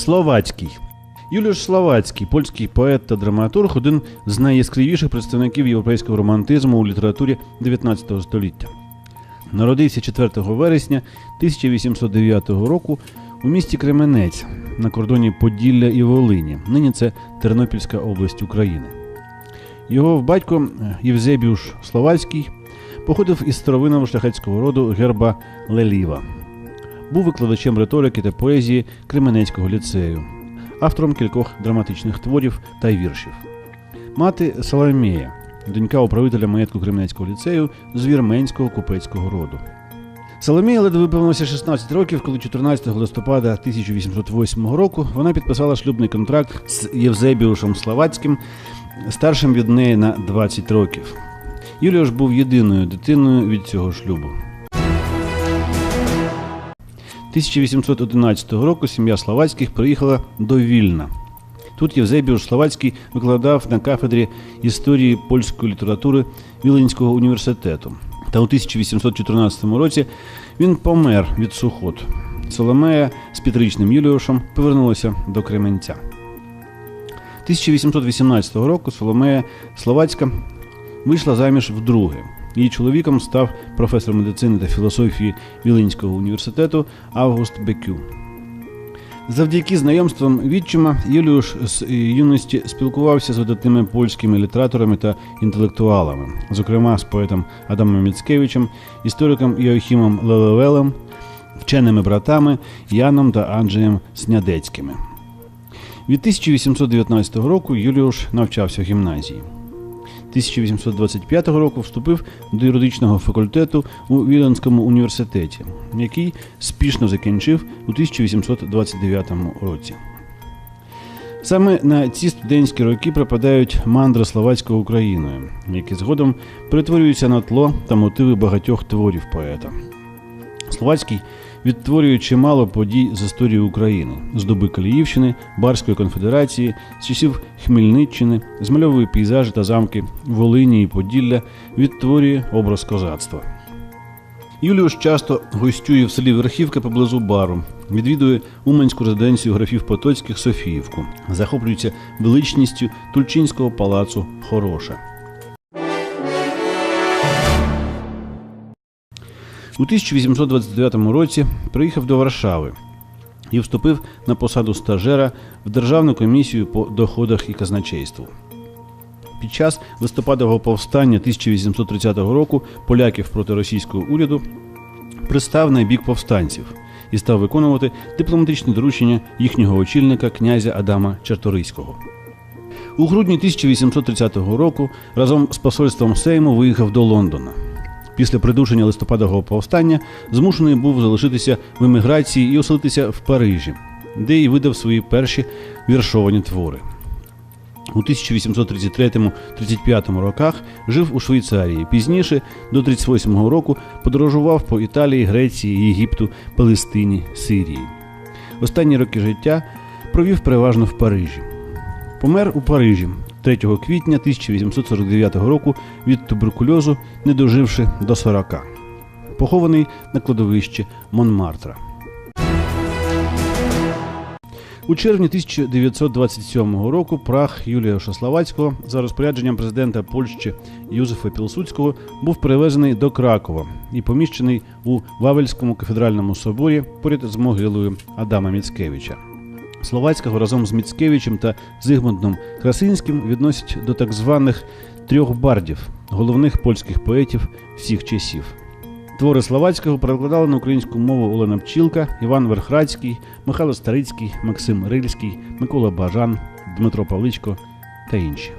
Словацький. Юліуш Словацький, польський поет та драматург, один з найяскравіших представників європейського романтизму у літературі 19 століття. Народився 4 вересня 1809 року у місті Кременець на кордоні Поділля і Волині. Нині це Тернопільська область України. Його батько е, Євзебіуш Словацький походив із старовинного шляхетського роду герба Леліва. Був викладачем риторики та поезії Кременецького ліцею, автором кількох драматичних творів та віршів. Мати Соломія, донька управителя маєтку Кременецького ліцею з вірменського купецького роду. Соломія ледве виповнилося 16 років, коли 14 листопада 1808 року вона підписала шлюбний контракт з Євзебіушем Словацьким, старшим від неї на 20 років. Юліош був єдиною дитиною від цього шлюбу. 1811 року сім'я Словацьких приїхала до Вільна. Тут Євзебіуш Словацький викладав на кафедрі історії польської літератури Віленського університету. Та у 1814 році він помер від сухот. Соломея з п'ятирічним Юліошем повернулася до Кременця. 1818 року Соломея Словацька вийшла заміж вдруге. Її чоловіком став професор медицини та філософії Віленського університету Август Бекю. Завдяки знайомствам відчима Юліуш з юності спілкувався з видатними польськими літераторами та інтелектуалами, зокрема з поетом Адамом Міцкевичем, істориком Йоахімом Лелевелем, вченими братами Яном та Анджеєм Снядецькими. Від 1819 року Юліуш навчався в гімназії. 1825 року вступив до юридичного факультету у Віленському університеті, який спішно закінчив у 1829 році. Саме на ці студентські роки припадають мандри словацькою Україною, які згодом перетворюються на тло та мотиви багатьох творів поета. Словацький відтворює чимало подій з історії України з доби Каліївщини, Барської конфедерації, з часів Хмельниччини, змальовує пейзажі та замки Волині і Поділля, відтворює образ козацтва. Юліуш часто гостює в селі Верхівка поблизу бару, відвідує Уманську резиденцію графів Потоцьких Софіївку, захоплюється величністю Тульчинського палацу Хороша. У 1829 році приїхав до Варшави і вступив на посаду стажера в Державну комісію по доходах і казначейству. Під час листопадового повстання 1830 року поляків проти російського уряду пристав на бік повстанців і став виконувати дипломатичні доручення їхнього очільника князя Адама Чарторийського. У грудні 1830 року разом з посольством Сейму виїхав до Лондона. Після придушення листопадового повстання змушений був залишитися в еміграції і оселитися в Парижі, де й видав свої перші віршовані твори. У 1833-35 роках жив у Швейцарії. Пізніше, до 38-го року, подорожував по Італії, Греції, Єгипту, Палестині, Сирії. Останні роки життя провів переважно в Парижі. Помер у Парижі 3 квітня 1849 року від туберкульозу, не доживши до 40. Похований на кладовищі Монмартра. У червні 1927 року прах Юлія Шословацького за розпорядженням президента Польщі Юзефа Пілсудського був перевезений до Кракова і поміщений у Вавельському кафедральному соборі поряд з могилою Адама Міцкевича. Словацького разом з Міцкевичем та Зигмундом Красинським відносять до так званих трьох бардів, головних польських поетів всіх часів. Твори Словацького перекладали на українську мову Олена Пчілка, Іван Верхрацький, Михайло Старицький, Максим Рильський, Микола Бажан, Дмитро Павличко та інші.